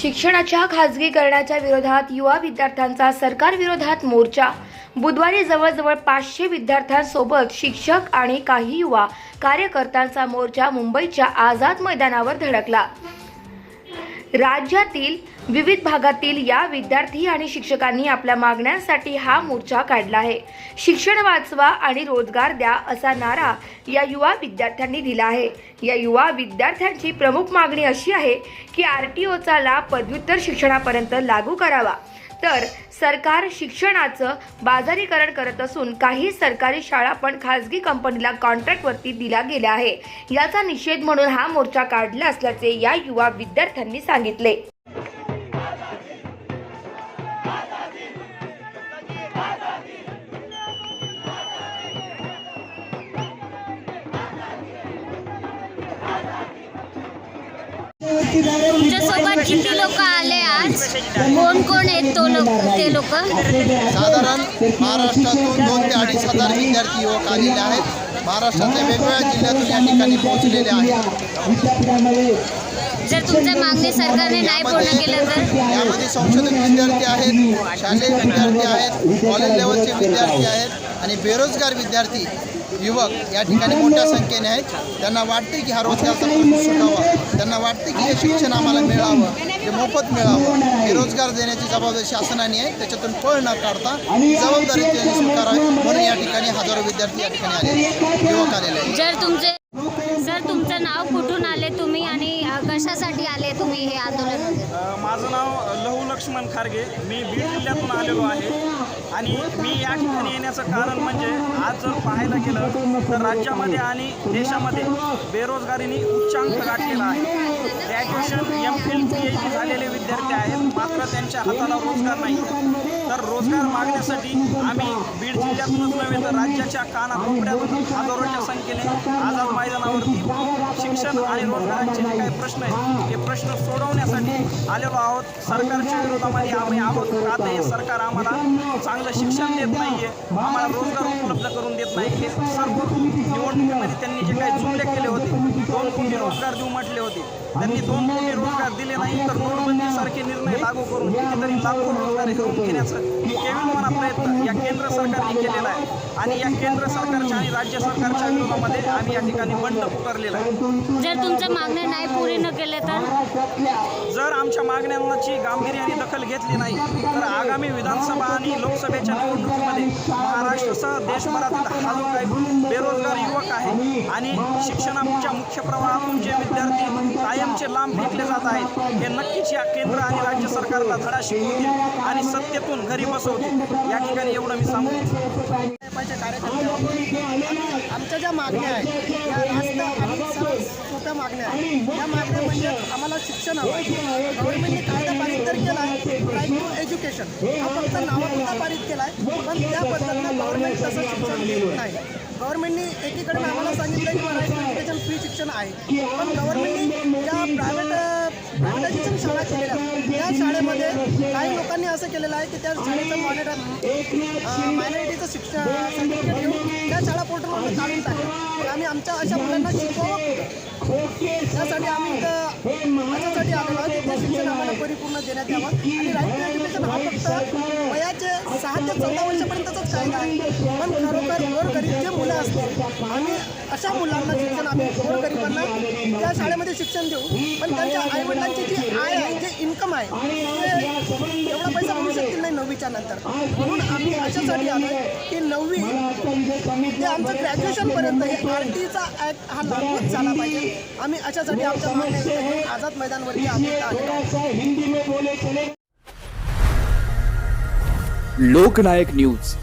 शिक्षणाच्या खाजगीकरणाच्या विरोधात युवा विद्यार्थ्यांचा सरकार विरोधात मोर्चा. बुधवारी जवळजवळ पाचशे विद्यार्थ्यांसोबत शिक्षक आणि काही युवा कार्यकर्त्यांचा मोर्चा मुंबईच्या आझाद मैदानावर धडकला. राज्यातील विविध भागातील या विद्यार्थी आणि शिक्षकांनी आपल्या मागण्यांसाठी हा मोर्चा काढला आहे. शिक्षण वाचवा आणि रोजगार द्या असा नारा या युवा विद्यार्थ्यांनी दिला आहे. या युवा विद्यार्थ्यांची प्रमुख मागणी अशी आहे की आर टी ओचा लाभ पदव्युत्तर शिक्षणापर्यंत लागू करावा. तर सरकार शिक्षणाचं बाजारीकरण करत असून काही सरकारी शाळा पण खाजगी कंपनीला कॉन्ट्रॅक्टवरती दिल्या गेल्या आहे. याचा निषेध म्हणून हा मोर्चा काढला असल्याचे या युवा विद्यार्थ्यांनी सांगितले. तुमच्यासोबत किती लोक आले आज? कोण कोण आहेत तो लोक ते लोक? साधारण महाराष्ट्रातून दोन ते अडीच हजार विद्यार्थी युवक आलेले आहेत. महाराष्ट्राच्या वेगवेगळ्या जिल्ह्यातून या ठिकाणी पोहोचलेले आहेत. जर तुमच्या मागणी सरकारने नाही पूर्ण केलं तर? यामध्ये संशोधक विद्यार्थी आहेत शालेय विद्यार्थी आहेत कॉलेज लेवलचे विद्यार्थी आहेत आणि बेरोजगार विद्यार्थी युवक या ठिकाणी मोठ्या संख्येने आहेत. त्यांना वाटते की हा रोजगारचा प्रश्न सुटावा. त्यांना वाटते की हे शिक्षण आम्हाला मिळावं हे मोफत मिळावं. हे रोजगार देण्याची जबाबदारी शासनाने आहे. त्याच्यातून पळ न काढता जबाबदारी त्यांनी स्वीकारावी. म्हणून या ठिकाणी हजारो विद्यार्थी या ठिकाणी आले युवक आलेले आहेत. जर तुमचे सर तुमचं नाव कुठून आले? तुम्ही कशासाठी आले तुम्ही हे आंदोलन? माझं नाव लहू लक्ष्मण खारगे. मी बीड जिल्ह्यातून आलेलो आहे. आणि मी या ठिकाणी येण्याचं कारण म्हणजे आज जर पाहायला गेलं तर राज्यामध्ये आणि देशामध्ये बेरोजगारीने उच्चांक गाठलेला आहे. Graduation M phil P H D झालेले विद्यार्थी आहेत. मात्र त्यांच्या हाताला रोजगार नाही तर रोजगार मागण्यासाठी आम्ही बीड जिल्ह्यातूनच नव्हे तर राज्याच्या कानाकोपऱ्यातून हजारोच्या संख्येने आझाद मैदानावरती शिक्षण आणि रोजगारांचे जे काही प्रश्न आहेत हे प्रश्न सोडवण्यासाठी आलेलो आहोत. सरकारच्या विरोधामध्ये आम्ही आहोत. आता हे सरकार आम्हाला चांगलं शिक्षण देत नाही आहे आम्हाला रोजगार उपलब्ध करून देत नाही. हे सर्व निवडणुकीमध्ये त्यांनी जे काही जुमले केले होते दोन कोटी रोजगार देऊ म्हटले होते. त्यांनी दोन कोटी रोजगार दिले नाही तर नोटबंदीसारखे निर्णय लागू करून कितीतरी लाखो रोजगार हिरवून घेण्याचं केविलवाना प्रयत्न या केंद्र सरकारने केलेला आहे. आणि या केंद्र सरकारच्या आणि राज्य सरकारच्या विरोधामध्ये आम्ही या ठिकाणी बंड पुकारलेला आहे. जर तुमच्या मागण्या नाही पूर्ण केले तर? जर आमच्या मागण्यांची गांभीर्याने दखल घेतली नाही तर आगामी विधानसभा आणि लोकसभेच्या निवडणुकीमध्ये महाराष्ट्रासह देशभरातील हा जो काही बेरोजगार युवक आहे आणि शिक्षणाच्या मुख्य प्रवाहातून जे विद्यार्थी कायमचे लांब फेकले जात आहेत हे नक्कीच या केंद्र सरकारला धडा शिकवतील आणि सत्तेतून घरी बसवतील या ठिकाणी एवढं मी सांगू. आमच्या ज्या मागण्या आहेत त्या मागण्या आहेत त्या मागण्या म्हणजे आम्हाला शिक्षण हवं आहे गव्हर्नमेंटने कायदा पारित तर केला आहे राईट टू एज्युकेशन. हा फक्त नावापुरता पारित केला आहे पण त्या पद्धतीनं गव्हर्नमेंट तसं शिक्षण देत नाही. गव्हर्नमेंटने एकीकडे आम्हाला सांगितलं की राईट टू एज्युकेशन फ्री शिक्षण आहे पण गव्हर्नमेंटने ज्या प्रायव्हेट प्रायव्हेटायझेशन शाळा केलेल्या त्या शाळेमध्ये काही लोकांनी असं केलेलं आहे की त्या शाळेचं मॉनिटर मायनॉरिटीचं शिक्षण सर्टिफिकेट घेऊन त्या शाळा पोर्टलवर काढून टाकलं. आम्ही आमच्या अशा मुलांना शिकवावं त्यासाठी आम्ही इथं याच्यासाठी आलेलो आहोत शिक्षण आम्हाला परिपूर्ण देण्यात यावं. आणि राईट एज्युकेशन हा फक्त वयाचे सहा ते चौदा वर्षापर्यंतचाच कायदा आहे. पण खरोखर गोरगरीब जे मुलं असतील आम्ही अशा मुलांना शिक्षण आम्ही गोरगरिबांना त्या शाळेमध्ये शिक्षण देऊ. पण त्यांच्या आईवडिलांची जी आय आहे जे इन्कम आहे ते एवढा पैसा मिळू शकतील नाही नववीच्या नंतर. म्हणून आम्ही अशासाठी आलो की नववी ते आमचं ग्रॅज्युएशनपर्यंत हे आर टीचा ॲक्ट हा लागूच झाला पाहिजे. आम्ही अशासाठी आमच्या आझाद मैदानवरती आम्ही आहोत. लोकनायक न्यूज.